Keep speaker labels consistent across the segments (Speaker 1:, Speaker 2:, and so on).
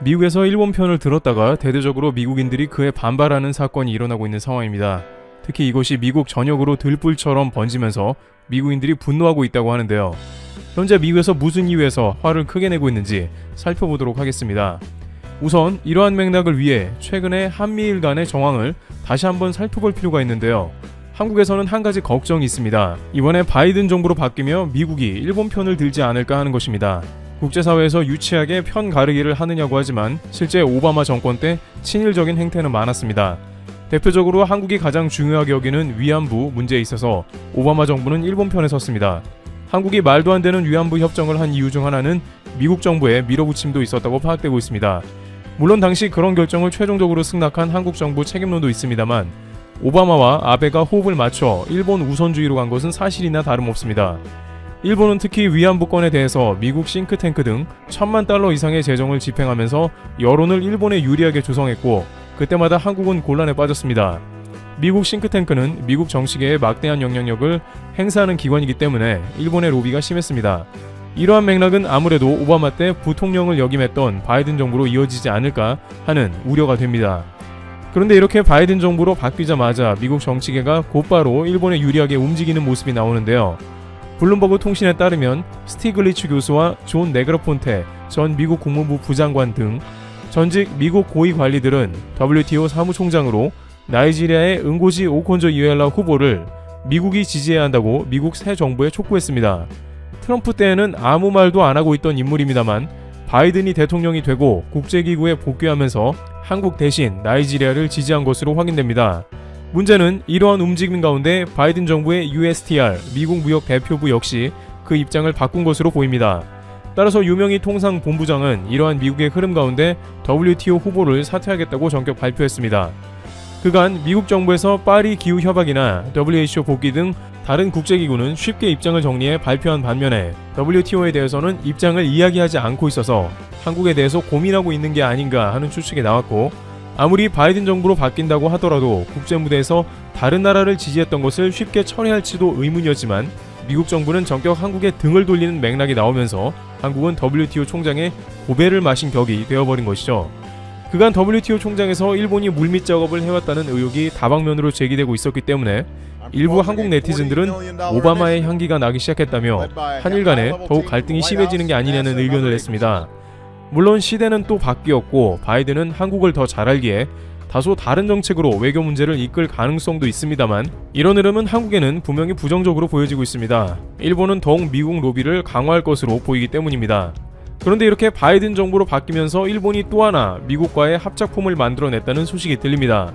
Speaker 1: 미국에서 일본 편을 들었다가 대대적으로 미국인들이 그에 반발하는 사건이 일어나고 있는 상황입니다. 특히 이것이 미국 전역으로 들불처럼 번지면서 미국인들이 분노하고 있다고 하는데요. 현재 미국에서 무슨 이유에서 화를 크게 내고 있는지 살펴보도록 하겠습니다. 우선 이러한 맥락을 위해 최근에 한미일 간의 정황을 다시 한번 살펴볼 필요가 있는데요. 한국에서는 한 가지 걱정이 있습니다. 이번에 바이든 정부로 바뀌며 미국이 일본 편을 들지 않을까 하는 것입니다. 국제사회에서 유치하게 편 가르기를 하느냐고 하지만 실제 오바마 정권 때 친일적인 행태는 많았습니다. 대표적으로 한국이 가장 중요하게 여기는 위안부 문제에 있어서 오바마 정부는 일본 편에 섰습니다. 한국이 말도 안 되는 위안부 협정을 한 이유 중 하나는 미국 정부의 밀어붙임도 있었다고 파악되고 있습니다. 물론 당시 그런 결정을 최종적으로 승낙한 한국 정부 책임론도 있습니다만 오바마와 아베가 호흡을 맞춰 일본 우선주의로 간 것은 사실이나 다름없습니다. 일본은 특히 위안부권에 대해서 미국 싱크탱크 등 천만 달러 이상의 재정을 집행하면서 여론을 일본에 유리하게 조성했고 그때마다 한국은 곤란에 빠졌습니다. 미국 싱크탱크는 미국 정치계에 막대한 영향력을 행사하는 기관이기 때문에 일본의 로비가 심했습니다. 이러한 맥락은 아무래도 오바마 때 부통령을 역임했던 바이든 정부로 이어지지 않을까 하는 우려가 됩니다. 그런데 이렇게 바이든 정부로 바뀌자마자 미국 정치계가 곧바로 일본에 유리하게 움직이는 모습이 나오는데요. 블룸버그 통신에 따르면 스티글리츠 교수와 존 네그러폰테 전 미국 국무부 부장관 등 전직 미국 고위 관리들은 WTO 사무총장으로 나이지리아의 응고지 오콘조 이웰라 후보를 미국이 지지해야 한다고 미국 새 정부에 촉구했습니다. 트럼프 때에는 아무 말도 안 하고 있던 인물입니다만 바이든이 대통령이 되고 국제기구에 복귀하면서 한국 대신 나이지리아를 지지한 것으로 확인됩니다. 문제는 이러한 움직임 가운데 바이든 정부의 USTR 미국 무역 대표부 역시 그 입장을 바꾼 것으로 보입니다. 따라서 유명희 통상 본부장은 이러한 미국의 흐름 가운데 WTO 후보를 사퇴하겠다고 전격 발표했습니다. 그간 미국 정부에서 파리 기후 협약이나 WHO 복귀 등 다른 국제기구는 쉽게 입장을 정리해 발표한 반면에 WTO에 대해서는 입장을 이야기하지 않고 있어서 한국에 대해서 고민하고 있는 게 아닌가 하는 추측이 나왔고 아무리 바이든 정부로 바뀐다고 하더라도 국제 무대에서 다른 나라를 지지했던 것을 쉽게 처리할지도 의문이었지만 미국 정부는 전격 한국에 등을 돌리는 맥락이 나오면서 한국은 WTO 총장의 고배를 마신 격이 되어버린 것이죠. 그간 WTO 총장에서 일본이 물밑 작업을 해왔다는 의혹이 다방면으로 제기되고 있었기 때문에 일부 한국 네티즌들은 오바마의 향기가 나기 시작했다며 한일 간에 더욱 갈등이 심해지는 게 아니냐는 의견을 냈습니다. 물론 시대는 또 바뀌었고 바이든은 한국을 더 잘 알기에 다소 다른 정책으로 외교 문제를 이끌 가능성도 있습니다만 이런 흐름은 한국에는 분명히 부정적으로 보여지고 있습니다. 일본은 더욱 미국 로비를 강화할 것으로 보이기 때문입니다. 그런데 이렇게 바이든 정부로 바뀌면서 일본이 또 하나 미국과의 합작품을 만들어냈다는 소식이 들립니다.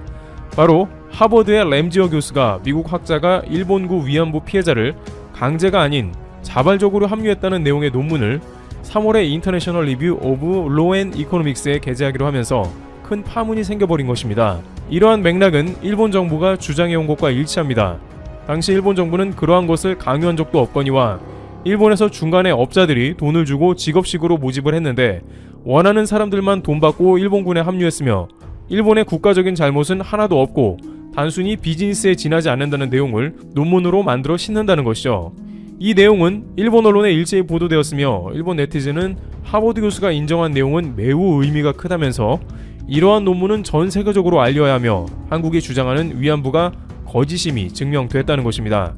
Speaker 1: 바로 하버드의 램지어 교수가 미국 학자가 일본구 위안부 피해자를 강제가 아닌 자발적으로 합류했다는 내용의 논문을 3월에 인터내셔널 리뷰 오브 로앤 이코노믹스에 게재하기로 하면서 큰 파문이 생겨버린 것입니다. 이러한 맥락은 일본 정부가 주장해온 것과 일치합니다. 당시 일본 정부는 그러한 것을 강요한 적도 없거니와 일본에서 중간에 업자들이 돈을 주고 직업식으로 모집을 했는데 원하는 사람들만 돈 받고 일본군에 합류했으며 일본의 국가적인 잘못은 하나도 없고 단순히 비즈니스에 지나지 않는다는 내용을 논문으로 만들어 싣는다는 것이죠. 이 내용은 일본 언론에 일제히 보도되었으며 일본 네티즌은 하버드 교수가 인정한 내용은 매우 의미가 크다면서 이러한 논문은 전 세계적으로 알려야 하며 한국이 주장하는 위안부가 거짓임이 증명됐다는 것입니다.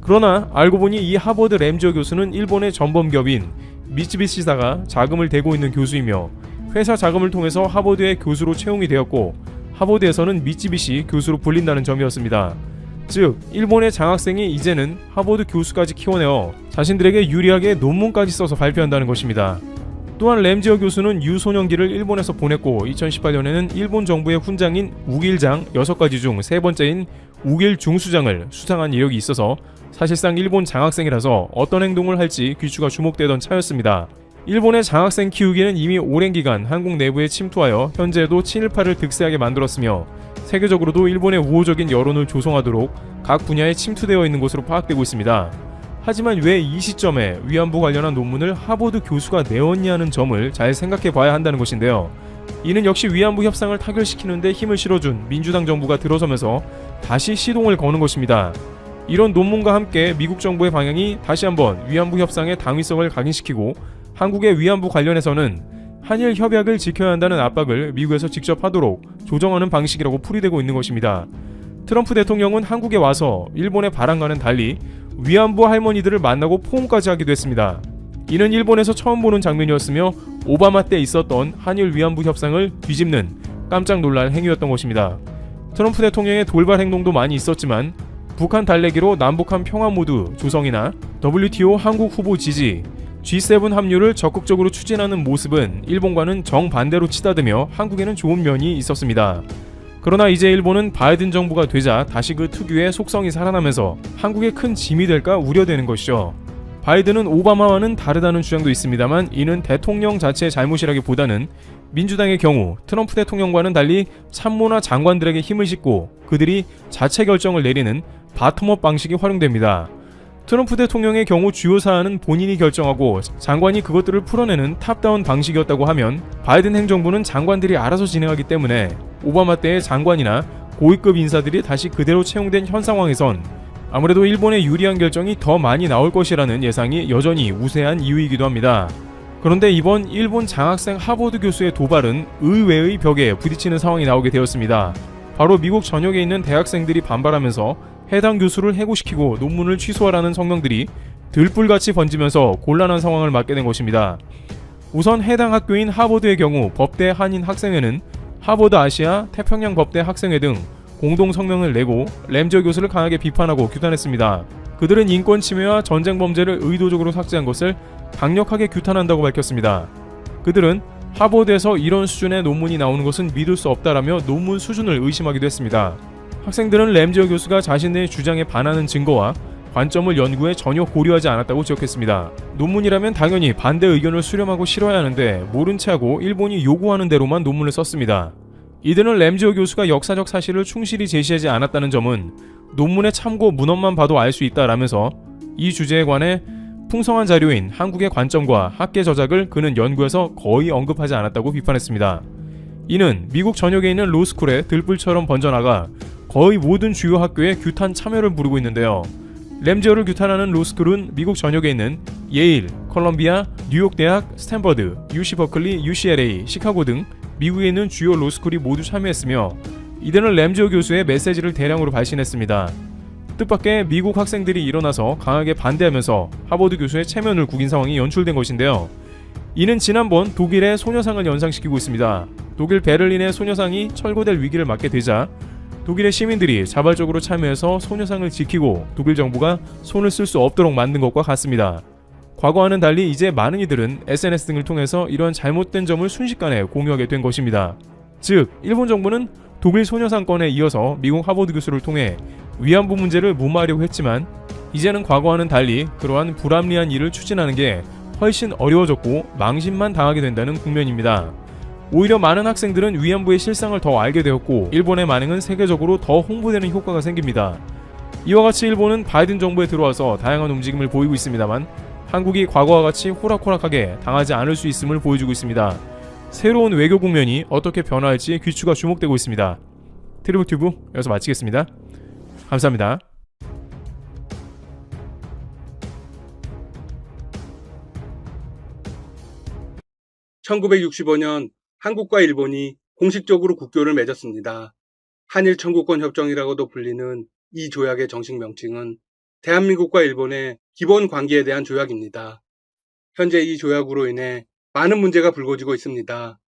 Speaker 1: 그러나 알고 보니 이 하버드 램지어 교수는 일본의 전범기업인 미츠비시사가 자금을 대고 있는 교수이며 회사 자금을 통해서 하버드의 교수로 채용이 되었고 하버드에서는 미츠비시 교수로 불린다는 점이었습니다. 즉 일본의 장학생이 이제는 하버드 교수까지 키워내어 자신들에게 유리하게 논문까지 써서 발표한다는 것입니다. 또한 램지어 교수는 유소년기를 일본에서 보냈고 2018년에는 일본 정부의 훈장인 우길장 6가지 중 세 번째인 우길 중수장을 수상한 이력이 있어서 사실상 일본 장학생이라서 어떤 행동을 할지 귀추가 주목되던 차였습니다. 일본의 장학생 키우기는 이미 오랜 기간 한국 내부에 침투하여 현재도 친일파를 득세하게 만들었으며 세계적으로도 일본의 우호적인 여론을 조성하도록 각 분야에 침투되어 있는 것으로 파악되고 있습니다. 하지만 왜 이 시점에 위안부 관련한 논문을 하버드 교수가 내었냐는 점을 잘 생각해 봐야 한다는 것인데요. 이는 역시 위안부 협상을 타결시키는데 힘을 실어준 민주당 정부가 들어서면서 다시 시동을 거는 것입니다. 이런 논문과 함께 미국 정부의 방향이 다시 한번 위안부 협상의 당위성을 각인시키고 한국의 위안부 관련해서는 한일 협약을 지켜야 한다는 압박을 미국에서 직접 하도록 조정하는 방식이라고 풀이되고 있는 것입니다. 트럼프 대통령은 한국에 와서 일본의 바람과는 달리 위안부 할머니들을 만나고 포옹까지 하기도 했습니다. 이는 일본에서 처음 보는 장면이었으며 오바마 때 있었던 한일 위안부 협상을 뒤집는 깜짝 놀랄 행위였던 것입니다. 트럼프 대통령의 돌발 행동도 많이 있었지만 북한 달래기로 남북한 평화 모드 조성이나 WTO 한국 후보 지지, G7 합류를 적극적으로 추진하는 모습은 일본과는 정반대로 치닫으며 한국에는 좋은 면이 있었습니다. 그러나 이제 일본은 바이든 정부가 되자 다시 그 특유의 속성이 살아나면서 한국에 큰 짐이 될까 우려되는 것이죠. 바이든은 오바마와는 다르다는 주장도 있습니다만 이는 대통령 자체의 잘못이라기보다는 민주당의 경우 트럼프 대통령과는 달리 참모나 장관들에게 힘을 싣고 그들이 자체 결정을 내리는 바텀업 방식이 활용됩니다. 트럼프 대통령의 경우 주요 사안은 본인이 결정하고 장관이 그것들을 풀어내는 탑다운 방식이었다고 하면 바이든 행정부는 장관들이 알아서 진행하기 때문에 오바마 때의 장관이나 고위급 인사들이 다시 그대로 채용된 현 상황에선 아무래도 일본의 유리한 결정이 더 많이 나올 것이라는 예상이 여전히 우세한 이유이기도 합니다. 그런데 이번 일본 장학생 하버드 교수의 도발은 의외의 벽에 부딪히는 상황이 나오게 되었습니다. 바로 미국 전역에 있는 대학생들이 반발하면서 해당 교수를 해고시키고 논문을 취소하라는 성명들이 들불같이 번지면서 곤란한 상황을 맞게 된 것입니다. 우선 해당 학교인 하버드의 경우 법대 한인 학생회는 하버드 아시아 태평양 법대 학생회 등 공동 성명을 내고 램저 교수를 강하게 비판하고 규탄했습니다. 그들은 인권 침해와 전쟁 범죄를 의도적으로 삭제한 것을 강력하게 규탄한다고 밝혔습니다. 그들은 하버드에서 이런 수준의 논문이 나오는 것은 믿을 수 없다라며 논문 수준을 의심하기도 했습니다. 학생들은 램지어 교수가 자신의 주장에 반하는 증거와 관점을 연구에 전혀 고려하지 않았다고 지적했습니다. 논문이라면 당연히 반대 의견을 수렴하고 실어야 하는데 모른 채 하고 일본이 요구하는 대로만 논문을 썼습니다. 이들은 램지어 교수가 역사적 사실을 충실히 제시하지 않았다는 점은 논문의 참고 문헌만 봐도 알 수 있다라면서 이 주제에 관해 풍성한 자료인 한국의 관점과 학계 저작을 그는 연구에서 거의 언급하지 않았다고 비판했습니다. 이는 미국 전역에 있는 로스쿨에 들불처럼 번져나가 거의 모든 주요 학교에 규탄 참여를 부르고 있는데요. 램지어를 규탄하는 로스쿨은 미국 전역에 있는 예일, 컬럼비아, 뉴욕 대학, 스탠퍼드, UC 버클리, UCLA, 시카고 등 미국에 있는 주요 로스쿨이 모두 참여했으며 이들은 램지어 교수의 메시지를 대량으로 발신했습니다. 뜻밖의 미국 학생들이 일어나서 강하게 반대하면서 하버드 교수의 체면을 구긴 상황이 연출된 것인데요. 이는 지난번 독일의 소녀상을 연상시키고 있습니다. 독일 베를린의 소녀상이 철거될 위기를 맞게 되자 독일의 시민들이 자발적으로 참여해서 소녀상을 지키고 독일 정부가 손을 쓸 수 없도록 만든 것과 같습니다. 과거와는 달리 이제 많은 이들은 SNS 등을 통해서 이러한 잘못된 점을 순식간에 공유하게 된 것입니다. 즉, 일본 정부는 독일 소녀상 건에 이어서 미국 하버드 교수를 통해 위안부 문제를 무마하려고 했지만 이제는 과거와는 달리 그러한 불합리한 일을 추진하는 게 훨씬 어려워졌고 망신만 당하게 된다는 국면입니다. 오히려 많은 학생들은 위안부의 실상을 더 알게 되었고 일본의 만행은 세계적으로 더 홍보되는 효과가 생깁니다. 이와 같이 일본은 바이든 정부에 들어와서 다양한 움직임을 보이고 있습니다만 한국이 과거와 같이 호락호락하게 당하지 않을 수 있음을 보여주고 있습니다. 새로운 외교 국면이 어떻게 변화할지 귀추가 주목되고 있습니다. 트리블 튜브 여기서 마치겠습니다. 감사합니다.
Speaker 2: 1965년 한국과 일본이 공식적으로 국교를 맺었습니다. 한일 청구권 협정이라고도 불리는 이 조약의 정식 명칭은 대한민국과 일본의 기본 관계에 대한 조약입니다. 현재 이 조약으로 인해 많은 문제가 불거지고 있습니다.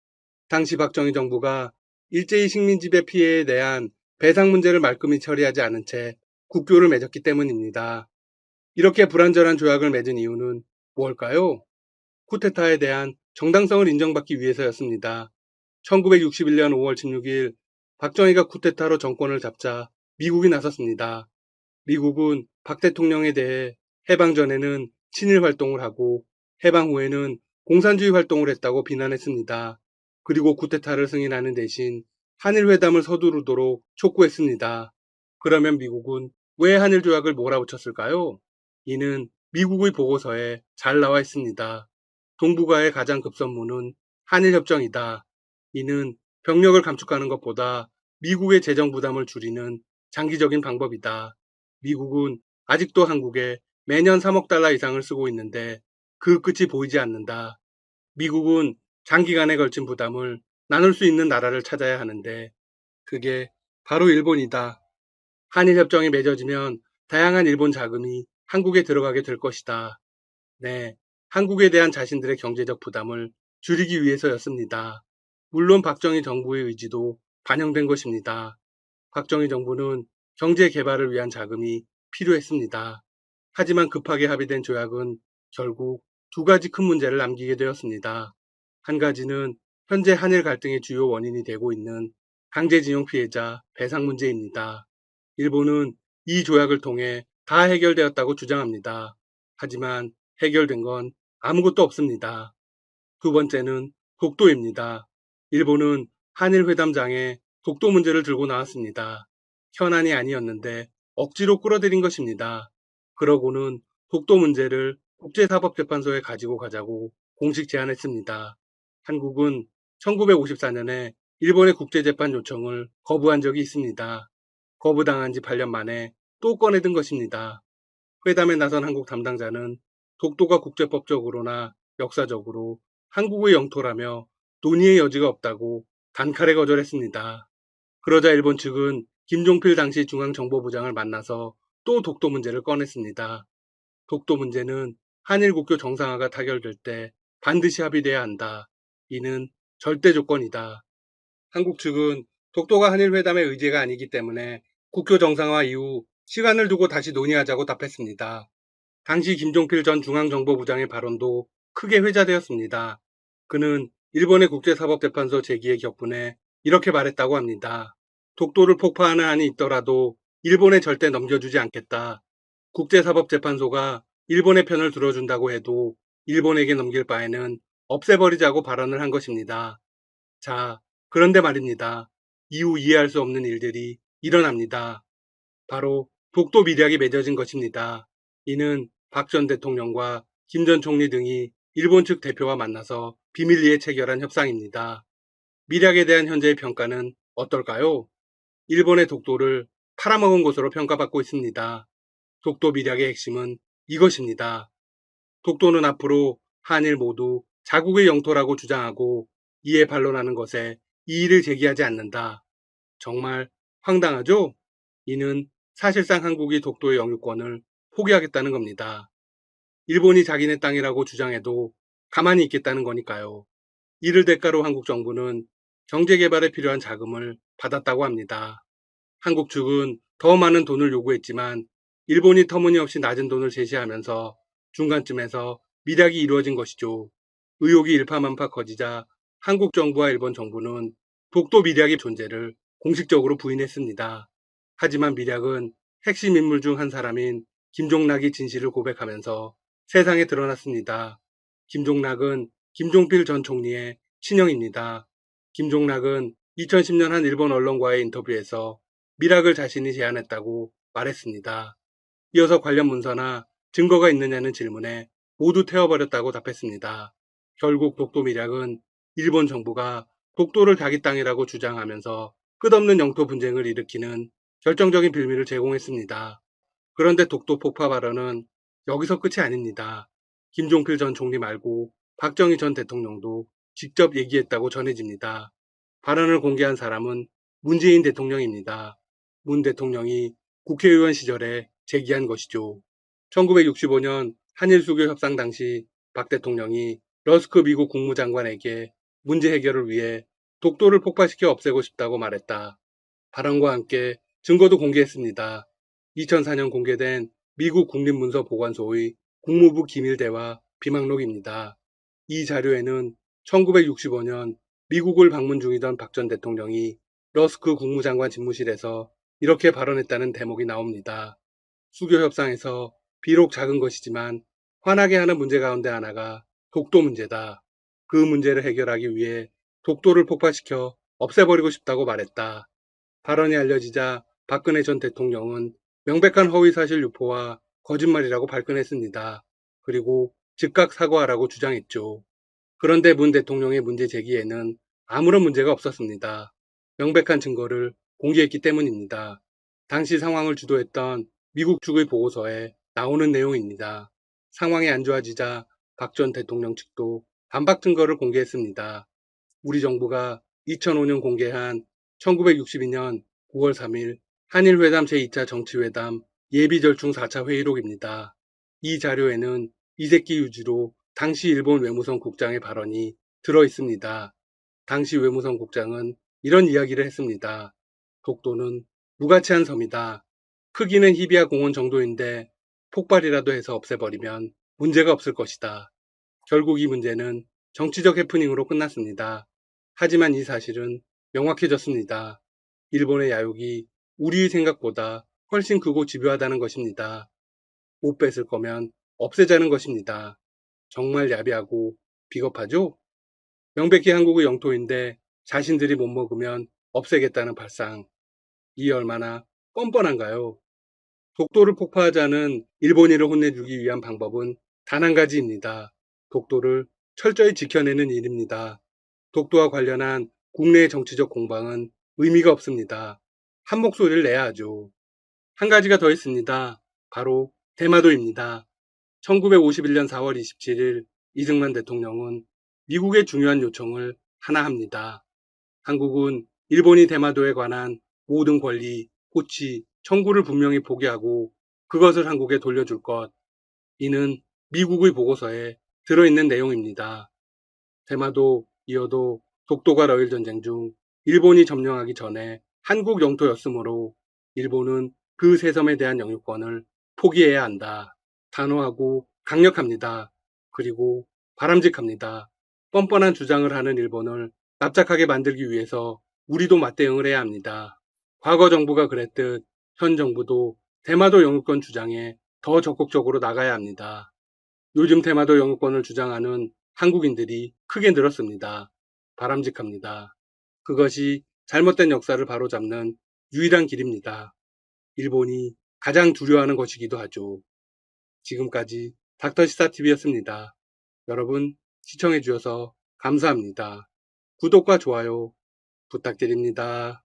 Speaker 2: 당시 박정희 정부가 일제히 식민지배 피해에 대한 배상 문제를 말끔히 처리하지 않은 채 국교를 맺었기 때문입니다. 이렇게 불완전한 조약을 맺은 이유는 무엇일까요? 쿠데타에 대한 정당성을 인정받기 위해서였습니다. 1961년 5월 16일 박정희가 쿠데타로 정권을 잡자 미국이 나섰습니다. 미국은 박 대통령에 대해 해방 전에는 친일 활동을 하고 해방 후에는 공산주의 활동을 했다고 비난했습니다. 그리고 쿠데타를 승인하는 대신 한일 회담을 서두르도록 촉구했습니다. 그러면 미국은 왜 한일 조약을 몰아붙였을까요? 이는 미국의 보고서에 잘 나와 있습니다. 동북아의 가장 급선무는 한일협정이다. 이는 병력을 감축하는 것보다 미국의 재정 부담을 줄이는 장기적인 방법이다. 미국은 아직도 한국에 매년 3억 달러 이상을 쓰고 있는데 그 끝이 보이지 않는다. 미국은 장기간에 걸친 부담을 나눌 수 있는 나라를 찾아야 하는데 그게 바로 일본이다. 한일협정이 맺어지면 다양한 일본 자금이 한국에 들어가게 될 것이다. 네, 한국에 대한 자신들의 경제적 부담을 줄이기 위해서였습니다. 물론 박정희 정부의 의지도 반영된 것입니다. 박정희 정부는 경제 개발을 위한 자금이 필요했습니다. 하지만 급하게 합의된 조약은 결국 두 가지 큰 문제를 남기게 되었습니다. 한 가지는 현재 한일 갈등의 주요 원인이 되고 있는 강제징용 피해자 배상 문제입니다. 일본은 이 조약을 통해 다 해결되었다고 주장합니다. 하지만 해결된 건 아무것도 없습니다. 두 번째는 독도입니다. 일본은 한일 회담장에 독도 문제를 들고 나왔습니다. 현안이 아니었는데 억지로 끌어들인 것입니다. 그러고는 독도 문제를 국제사법재판소에 가지고 가자고 공식 제안했습니다. 한국은 1954년에 일본의 국제재판 요청을 거부한 적이 있습니다. 거부당한 지 8년 만에 또 꺼내든 것입니다. 회담에 나선 한국 담당자는 독도가 국제법적으로나 역사적으로 한국의 영토라며 논의의 여지가 없다고 단칼에 거절했습니다. 그러자 일본 측은 김종필 당시 중앙정보부장을 만나서 또 독도 문제를 꺼냈습니다. 독도 문제는 한일 국교 정상화가 타결될 때 반드시 합의돼야 한다. 이는 절대 조건이다. 한국 측은 독도가 한일 회담의 의제가 아니기 때문에 국교 정상화 이후 시간을 두고 다시 논의하자고 답했습니다. 당시 김종필 전 중앙정보부장의 발언도 크게 회자되었습니다. 그는 일본의 국제사법재판소 제기의 격분에 이렇게 말했다고 합니다. 독도를 폭파하는 한이 있더라도 일본에 절대 넘겨주지 않겠다. 국제사법재판소가 일본의 편을 들어준다고 해도 일본에게 넘길 바에는 없애버리자고 발언을 한 것입니다. 자, 그런데 말입니다. 이후 이해할 수 없는 일들이 일어납니다. 바로 독도 미략이 맺어진 것입니다. 이는 박 전 대통령과 김 전 총리 등이 일본 측 대표와 만나서 비밀리에 체결한 협상입니다. 미략에 대한 현재의 평가는 어떨까요? 일본의 독도를 팔아먹은 것으로 평가받고 있습니다. 독도 미략의 핵심은 이것입니다. 독도는 앞으로 한일 모두 자국의 영토라고 주장하고 이에 반론하는 것에 이의를 제기하지 않는다. 정말 황당하죠? 이는 사실상 한국이 독도의 영유권을 포기하겠다는 겁니다. 일본이 자기네 땅이라고 주장해도 가만히 있겠다는 거니까요. 이를 대가로 한국 정부는 경제 개발에 필요한 자금을 받았다고 합니다. 한국 측은 더 많은 돈을 요구했지만 일본이 터무니없이 낮은 돈을 제시하면서 중간쯤에서 미략이 이루어진 것이죠. 의혹이 일파만파 커지자 한국 정부와 일본 정부는 독도 미략의 존재를 공식적으로 부인했습니다. 하지만 미략은 핵심 인물 중 한 사람인 김종락이 진실을 고백하면서 세상에 드러났습니다. 김종락은 김종필 전 총리의 친형입니다. 김종락은 2010년 한 일본 언론과의 인터뷰에서 미락을 자신이 제안했다고 말했습니다. 이어서 관련 문서나 증거가 있느냐는 질문에 모두 태워버렸다고 답했습니다. 결국 독도 미락은 일본 정부가 독도를 자기 땅이라고 주장하면서 끝없는 영토 분쟁을 일으키는 결정적인 빌미를 제공했습니다. 그런데 독도 폭파 발언은 여기서 끝이 아닙니다. 김종필 전 총리 말고 박정희 전 대통령도 직접 얘기했다고 전해집니다. 발언을 공개한 사람은 문재인 대통령입니다. 문 대통령이 국회의원 시절에 제기한 것이죠. 1965년 한일 수교 협상 당시 박 대통령이 러스크 미국 국무장관에게 문제 해결을 위해 독도를 폭파시켜 없애고 싶다고 말했다. 발언과 함께 증거도 공개했습니다. 2004년 공개된 미국 국립문서 보관소의 국무부 기밀대화 비망록입니다. 이 자료에는 1965년 미국을 방문 중이던 박 전 대통령이 러스크 국무장관 집무실에서 이렇게 발언했다는 대목이 나옵니다. 수교 협상에서 비록 작은 것이지만 화나게 하는 문제 가운데 하나가 독도 문제다. 그 문제를 해결하기 위해 독도를 폭파시켜 없애버리고 싶다고 말했다. 발언이 알려지자 박근혜 전 대통령은 명백한 허위사실 유포와 거짓말이라고 발끈했습니다. 그리고 즉각 사과하라고 주장했죠. 그런데 문 대통령의 문제 제기에는 아무런 문제가 없었습니다. 명백한 증거를 공개했기 때문입니다. 당시 상황을 주도했던 미국 측의 보고서에 나오는 내용입니다. 상황이 안 좋아지자 박 전 대통령 측도 반박 증거를 공개했습니다. 우리 정부가 2005년 공개한 1962년 9월 3일 한일회담 제2차 정치회담 예비절충 4차 회의록입니다. 이 자료에는 이세끼 유지로 당시 일본 외무성 국장의 발언이 들어 있습니다. 당시 외무성 국장은 이런 이야기를 했습니다. 독도는 무가치한 섬이다. 크기는 히비아 공원 정도인데 폭발이라도 해서 없애버리면 문제가 없을 것이다. 결국 이 문제는 정치적 해프닝으로 끝났습니다. 하지만 이 사실은 명확해졌습니다. 일본의 야욕이 우리의 생각보다 훨씬 크고 집요하다는 것입니다. 못 뺏을 거면 없애자는 것입니다. 정말 야비하고 비겁하죠? 명백히 한국의 영토인데 자신들이 못 먹으면 없애겠다는 발상. 이 얼마나 뻔뻔한가요? 독도를 폭파하자는 일본인을 혼내주기 위한 방법은 단 한 가지입니다. 독도를 철저히 지켜내는 일입니다. 독도와 관련한 국내의 정치적 공방은 의미가 없습니다. 한 목소리를 내야 하죠. 한 가지가 더 있습니다. 바로 대마도입니다. 1951년 4월 27일 이승만 대통령은 미국의 중요한 요청을 하나 합니다. 한국은 일본이 대마도에 관한 모든 권리, 호치, 청구를 분명히 포기하고 그것을 한국에 돌려줄 것. 이는 미국의 보고서에 들어있는 내용입니다. 대마도, 이어도 독도가 러일 전쟁 중 일본이 점령하기 전에 한국 영토였으므로 일본은 그 세섬에 대한 영유권을 포기해야 한다. 단호하고 강력합니다. 그리고 바람직합니다. 뻔뻔한 주장을 하는 일본을 납작하게 만들기 위해서 우리도 맞대응을 해야 합니다. 과거 정부가 그랬듯 현 정부도 대마도 영유권 주장에 더 적극적으로 나가야 합니다. 요즘 대마도 영유권을 주장하는 한국인들이 크게 늘었습니다. 바람직합니다. 그것이 잘못된 역사를 바로잡는 유일한 길입니다. 일본이 가장 두려워하는 것이기도 하죠. 지금까지 닥터시사TV였습니다. 여러분 시청해주셔서 감사합니다. 구독과 좋아요 부탁드립니다.